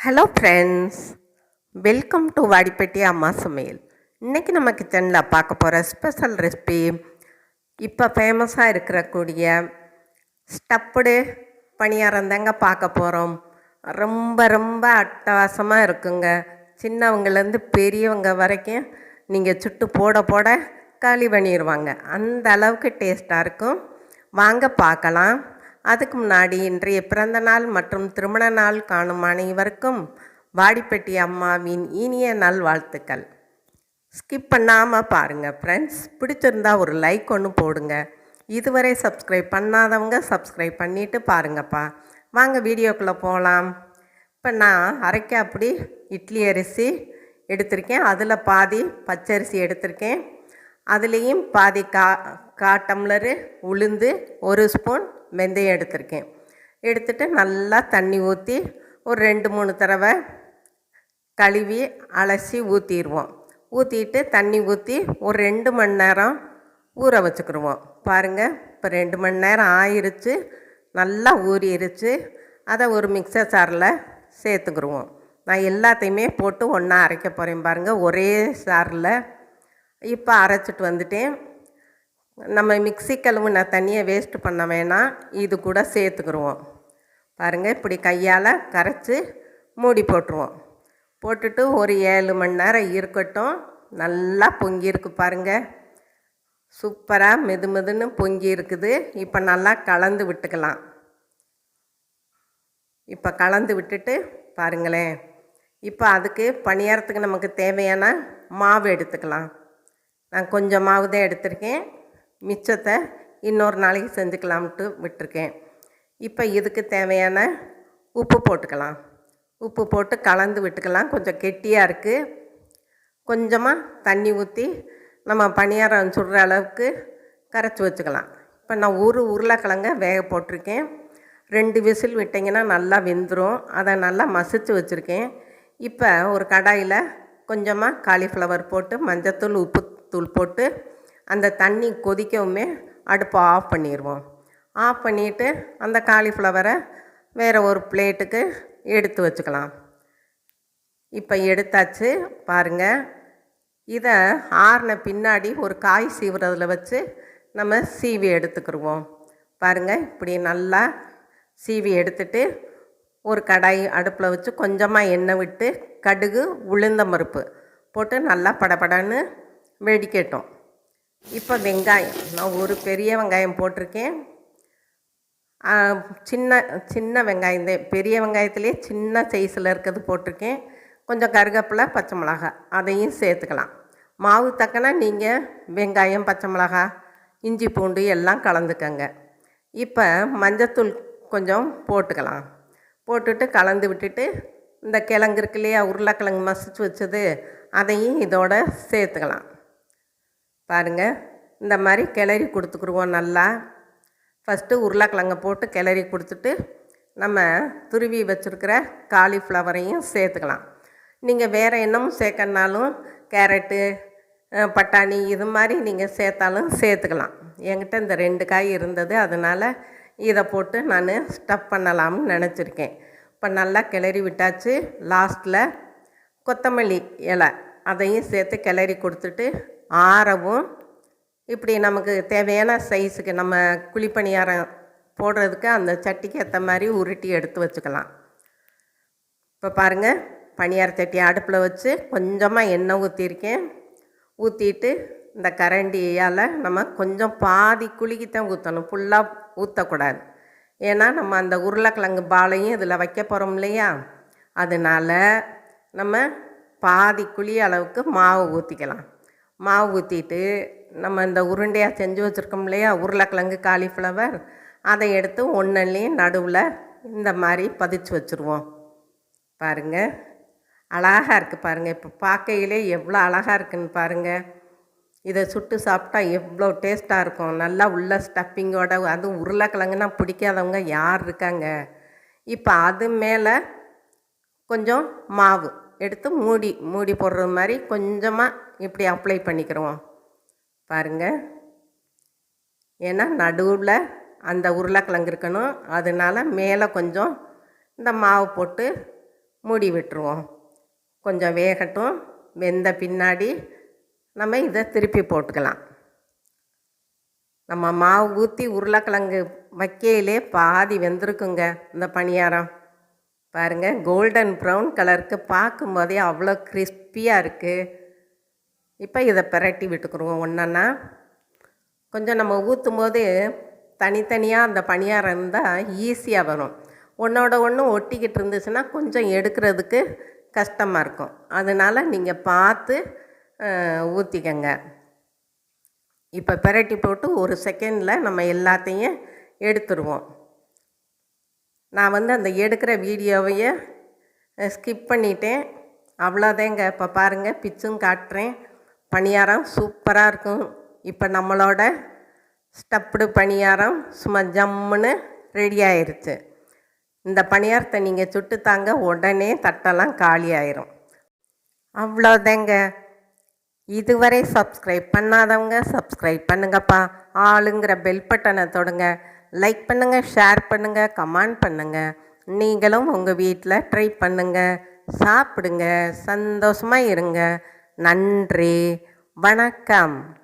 Hello friends welcome to Vadipatti அம்மா சமையல் இன்றைக்கி நம்ம கிச்சனில் பார்க்க போகிற ஸ்பெஷல் ரெசிபி இப்போ ஃபேமஸாக இருக்கிறக்கூடிய ஸ்டப்புடு பணியாரம் தாங்க பார்க்க போகிறோம் ரொம்ப ரொம்ப அட்டகாசமாக இருக்குங்க. சின்னவங்கலேருந்து பெரியவங்க வரைக்கும் நீங்கள் சுட்டு போட போட காலி பண்ணிடுவாங்க அந்த அளவுக்கு டேஸ்ட்டாக இருக்கும். வாங்க பார்க்கலாம். அதுக்கு முன்னாடி இன்றைய பிறந்த நாள் மற்றும் திருமண நாள் காணும் அனைவருக்கும் வாடிப்பட்டி அம்மாவின் இனிய நல்வாழ்த்துக்கள். ஸ்கிப் பண்ணாமல் பாருங்கள் ஃப்ரெண்ட்ஸ் பிடிச்சிருந்தா ஒரு லைக் ஒன்று போடுங்க. இதுவரை சப்ஸ்கிரைப் பண்ணாதவங்க சப்ஸ்கிரைப் பண்ணிவிட்டு பாருங்கப்பா. வாங்க வீடியோக்குள்ளே போகலாம் இப்போ நான் அரைக்க அப்படி இட்லி அரிசி எடுத்திருக்கேன். அதில் பாதி பச்சரிசி எடுத்திருக்கேன். அதுலேயும் பாதி கா கா டம்ளரு உளுந்து ஒரு ஸ்பூன் வெந்தயம் எடுத்திருக்கேன். எடுத்துட்டு நல்லா தண்ணி ஊற்றி ஒரு ரெண்டு மூணு தடவை கழுவி அலசி ஊற்றிடுவோம் ஊற்றிட்டு தண்ணி ஊற்றி ஒரு ரெண்டு மணி நேரம் ஊற வச்சுக்கிடுவோம் பாருங்கள் இப்போ ரெண்டு மணி நேரம் ஆயிருச்சு. நல்லா ஊறிடுச்சு அதை ஒரு மிக்சர் சாரில் சேர்த்துக்கிடுவோம் நான் எல்லாத்தையுமே போட்டு ஒன்றா அரைக்க போகிறேன் பாருங்கள் ஒரே சாரில். இப்போ அரைச்சிட்டு வந்துட்டேன். நம்ம மிக்ஸி கழுவுன தண்ணியை வேஸ்ட் பண்ண வேணாம். இது கூட சேர்த்துக்கிடுவோம் பாருங்கள் இப்படி கையால் கரைச்சி மூடி போட்டுருவோம். போட்டுட்டு ஒரு ஏழு மணி நேரம் இருக்கட்டும். நல்லா பொங்கியிருக்கு பாருங்கள் சூப்பராக மெது மெதுன்னு பொங்கி இருக்குது இப்போ நல்லா கலந்து விட்டுக்கலாம். இப்போ கலந்து விட்டுட்டு பாருங்களேன். இப்போ அதுக்கு பணியாரத்துக்கு நமக்கு தேவையான மாவு எடுத்துக்கலாம். நான் கொஞ்சம் மாவு தான் எடுத்திருக்கேன். மிச்சத்தை இன்னொரு நாளைக்கு செஞ்சுக்கலாம்ட்டு விட்டுருக்கேன். இப்போ இதுக்கு தேவையான உப்பு போட்டுக்கலாம். உப்பு போட்டு கலந்து விட்டுக்கலாம். கொஞ்சம் கெட்டியாக இருக்குது கொஞ்சமாக தண்ணி ஊற்றி நம்ம பணியாரம் சுடுற அளவுக்கு கரைச்சி வச்சுக்கலாம். இப்போ நான் ஒரு உருளைக்கிழங்க வேக போட்டிருக்கேன். ரெண்டு விசில் விட்டிங்கன்னா நல்லா வெந்துடும் அதை நல்லா மசிச்சு வச்சுருக்கேன். இப்போ ஒரு கடாயில் கொஞ்சமாக காலிஃப்ளவர் போட்டு மஞ்சத்தூள் உப்பு தூள் போட்டு அந்த தண்ணி கொதிக்கவுமே அடுப்பை ஆஃப் பண்ணிடுவோம். ஆஃப் பண்ணிவிட்டு அந்த காலிஃப்ளவரை வேறு ஒரு பிளேட்டுக்கு எடுத்து வச்சுக்கலாம். இப்போ எடுத்தாச்சு பாருங்கள் இதை ஆறின பின்னாடி ஒரு காய் சீவுறதுல வச்சு நம்ம சீவி எடுத்துக்கிடுவோம் பாருங்கள் இப்படி நல்லா சீவி எடுத்துட்டு ஒரு கடாய் அடுப்பில் வச்சு கொஞ்சமாக எண்ணெய் விட்டு கடுகு உளுந்தம் பருப்பு போட்டு நல்லா படபடன்னு வெடிக்கட்டும். இப்போ வெங்காயம். நான் ஒரு பெரிய வெங்காயம் போட்டிருக்கேன். சின்ன சின்ன வெங்காயம் தான் பெரிய வெங்காயத்துலேயே சின்ன சைஸில் இருக்கிறது போட்டிருக்கேன். கொஞ்சம் கருவேப்பிலை பச்சை மிளகா அதையும் சேர்த்துக்கலாம். மாவு தக்கன நீங்கள் வெங்காயம் பச்சை மிளகா இஞ்சி பூண்டு எல்லாம் கலந்துக்கங்க. இப்போ மஞ்சத்தூள் கொஞ்சம் போட்டுக்கலாம். போட்டுட்டு கலந்து விட்டுட்டு இந்த கிழங்கு இருக்கு இல்லையா உருளைக்கிழங்கு மசிச்சு வச்சது அதையும் இதோட சேர்த்துக்கலாம். பாருங்கள் இந்த மாதிரி கிளறி கொடுத்துக்குருவோம் நல்லா. ஃபஸ்ட்டு உருளைக்கிழங்க போட்டு கிளறி கொடுத்துட்டு நம்ம துருவி வச்சுருக்கிற காலிஃப்ளவரையும் சேர்த்துக்கலாம். நீங்கள் வேறு என்னமும் சேர்க்கறனாலும் கேரட்டு பட்டாணி இது மாதிரி நீங்கள் சேர்த்தாலும் சேர்த்துக்கலாம். என்கிட்ட இந்த ரெண்டு காய் இருந்தது. அதனால் இதை போட்டு நான் ஸ்டஃப் பண்ணலாம்னு நினச்சிருக்கேன். இப்போ நல்லா கிளறி விட்டாச்சு. லாஸ்ட்டில் கொத்தமல்லி இலை அதையும் சேர்த்து கிளறி கொடுத்துட்டு ஆறவும் இப்படி நமக்கு தேவையான சைஸுக்கு நம்ம குழிப்பணியாரம் போடுறதுக்கு அந்த சட்டிக்கு ஏற்ற மாதிரி உருட்டி எடுத்து வச்சுக்கலாம். இப்போ பாருங்கள் பணியார சட்டி அடுப்பில் வச்சு கொஞ்சமாக எண்ணெய் ஊற்றிருக்கேன் ஊற்றிட்டு இந்த கரண்டியால் நம்ம கொஞ்சம் பாதி குலுக்கித்தான் ஊற்றணும் ஃபுல்லாக ஊற்றக்கூடாது ஏன்னா நம்ம அந்த உருளைக்கிழங்கு பாலையும் இதில் வைக்க போகிறோம் இல்லையா? அதனால் நம்ம பாதி குழி அளவுக்கு மாவு ஊற்றிக்கலாம் மாவு ஊற்றிட்டு நம்ம இந்த உருண்டையாக செஞ்சு வச்சுருக்கோம் இல்லையா? உருளைக்கிழங்கு காலிஃப்ளவர் அதை எடுத்து ஒன்றுலேயும் நடுவில் இந்த மாதிரி பதிச்சு வச்சுருவோம். பாருங்கள் அழகாக இருக்குது பாருங்கள் இப்போ பார்க்கையிலே எவ்வளோ அழகாக இருக்குன்னு பாருங்கள் இதை சுட்டு சாப்பிட்டா எவ்வளோ டேஸ்ட்டாக இருக்கும். நல்லா உள்ள ஸ்டஃப்பிங்கோட அதுவும் உருளைக்கிழங்குனா பிடிக்காதவங்க யார் இருக்காங்க? இப்போ அது மேலே கொஞ்சம் மாவு எடுத்து மூடி மூடி போடுற மாதிரி கொஞ்சமாக இப்படி அப்ளை பண்ணிக்கிறோம்? பாருங்கள் ஏன்னா நடுவில் அந்த உருளைக்கிழங்கு இருக்கணும். அதனால மேலே கொஞ்சம் இந்த மாவு போட்டு மூடி விட்டுருவோம். கொஞ்சம் வேகட்டும். வெந்த பின்னாடி நம்ம இதை திருப்பி போட்டுக்கலாம். நம்ம மாவு ஊற்றி உருளைக்கிழங்கு வைக்கையிலே பாதி வெந்திருக்குங்க இந்த பணியாரம். பாருங்கள் கோல்டன் ப்ரௌன் கலருக்கு பார்க்கும்போதே அவ்வளோ கிறிஸ்பியாக இருக்குது இப்போ இதை பிரட்டி விட்டுக்குருவோம் ஒன்றா கொஞ்சம் நம்ம ஊற்றும் போது தனித்தனியாக அந்த பணியாரம் இருந்தால் ஈஸியாக வரும். ஒன்றோட ஒன்று ஒட்டிக்கிட்டு இருந்துச்சுன்னா கொஞ்சம் எடுக்கிறதுக்கு கஷ்டமாக இருக்கும். அதனால் நீங்கள் பார்த்து ஊற்றிக்கங்க இப்போ பிரட்டி போட்டு ஒரு செகண்டில் நம்ம எல்லாத்தையும் எடுத்துருவோம். நான் வந்து அந்த எடுக்கிற வீடியோவையே ஸ்கிப் பண்ணிட்டேன். அவ்வளோதேங்க. இப்போ பாருங்கள் பிச்சும் காட்டுறேன். பணியாரம் சூப்பராக இருக்கும். இப்போ நம்மளோட ஸ்டப்டு பணியாரம் சும்மா ஜம்முன்னு ரெடி ஆயிருச்சு. இந்த பணியாரத்தை நீங்கள் சுட்டு தாங்க உடனே தட்டெல்லாம் காலி ஆயிரும் அவ்வளோதாங்க. இதுவரை சப்ஸ்கிரைப் பண்ணாதவங்க சப்ஸ்கிரைப் பண்ணுங்கப்பா. ஆளுங்கிற பெல் பட்டனை தொடுங்க. லைக் பண்ணுங்கள் ஷேர் பண்ணுங்கள் கமெண்ட் பண்ணுங்கள் நீங்களும் உங்கள் வீட்டில் ட்ரை பண்ணுங்கள் சாப்பிடுங்க சந்தோஷமாக இருங்க. நன்றி. வணக்கம்.